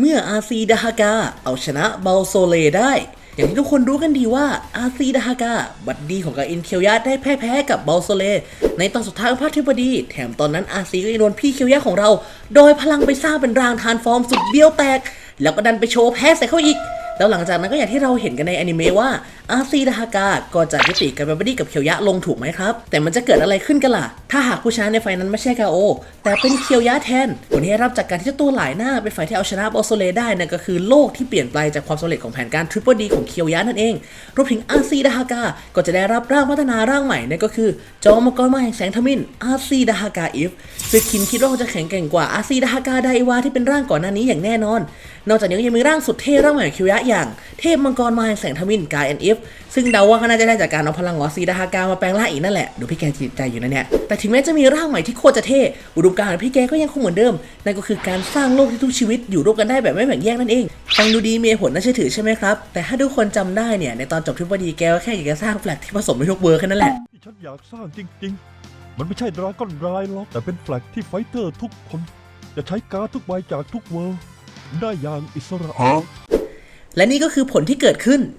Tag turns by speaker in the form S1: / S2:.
S1: เมื่ออาซีดาฮากาเอาชนะเบลโซเลได้ อย่างที่ทุกคนรู้กันดีว่าอาซีดาฮากาบัดดีของกาอินเคียวยะได้แพ้แพ้กับเบลโซเล ในตอนสุดท้ายของภาคทฤษฎีแถมตอนนั้นอาซีก็ยังโดนพี่เคียวยะของเรา โดยพลังไปสร้างเป็นรางทานฟอร์มสุดเบี้ยวแตก แล้วก็ดันไปโชว์แพ้ใส่เขาอีกแล้วหลังจากนั้นก็อย่างที่เราเห็นกันในอนิเมะว่าอาซีดาฮากาก็จะยุติการบัดดี้กับเคียวยะลงถูกไหมครับ แต่มันจะเกิดอะไรขึ้นกันล่ะ ถ้าหากผู้ชนะในไฟนั้นไม่ใช่กาโอ แต่เป็นเคียวยะแทน ผลที่ได้รับจากการที่เจ้าตัวหลายหน้าเป็นฝ่ายที่เอาชนะบอโซเลได้นั่นก็คือโลกที่เปลี่ยนไปจากความสำเร็จของแผนการทริปเปิลดีของเคียวยะนั่นเองรวมถึงอาซีดาฮากาก็จะได้รับร่างพัฒนาร่างใหม่นั่นก็คือ จอมมังกรมาแห่งแสงทมินอาซีดาฮากาอิฟซึ่งคินคิดว่าเขาจะแข็งแกร่งกว่าอาซีดาฮากาไดวาที่เป็นร่างก่อนหน้านี้อย่างแน่นอน นอกจากนี้ยังมีร่างสุดเท่ร่างใหม่ของเคียวยะอย่างเทพมังกรมาแห่งแสงทมินกายแอนเอฟซึ่งเดาว่าก็น่าจะได้จากการเอาพลังของอาซีดาฮากามาแปลงร่างอีกนั่นแหละดูพี่แกจิตใจอยู่นะเนี่ยแต่ถึงแม้จะมีร่างใหม่ที่โคตรจะเท่อุดมการณ์ของพี่แกก็ยังคงเหมือนเดิมนั่นก็คือการสร้างโลกที่ทุกชีวิตอยู่ร่วมกันได้แบบไม่แบ่งแยกนั่นเองฟังดูดีมีเหตุผลน่าเชื่อถือใช่ไหมครับแต่ถ้าทุกคนจำได้เนี่ยในตอนจบทริปดีแกก็แค่อยากจะสร้างแฟลกที่ผสมในทุกเวอร์แค่นั้นแหละ
S2: ที่ฉันอยากสร้างจริง ๆ มันไม่ใช่ดราก้อนรายหรอกแต่เป็นแฟลกที่ไฟเตอร์ทุกคน จะใช้การ์ดทุกใบจากทุกเวิลด์ได้อย่างอิสระ
S1: และนี่ก็คือผลที่เกิดขึ้น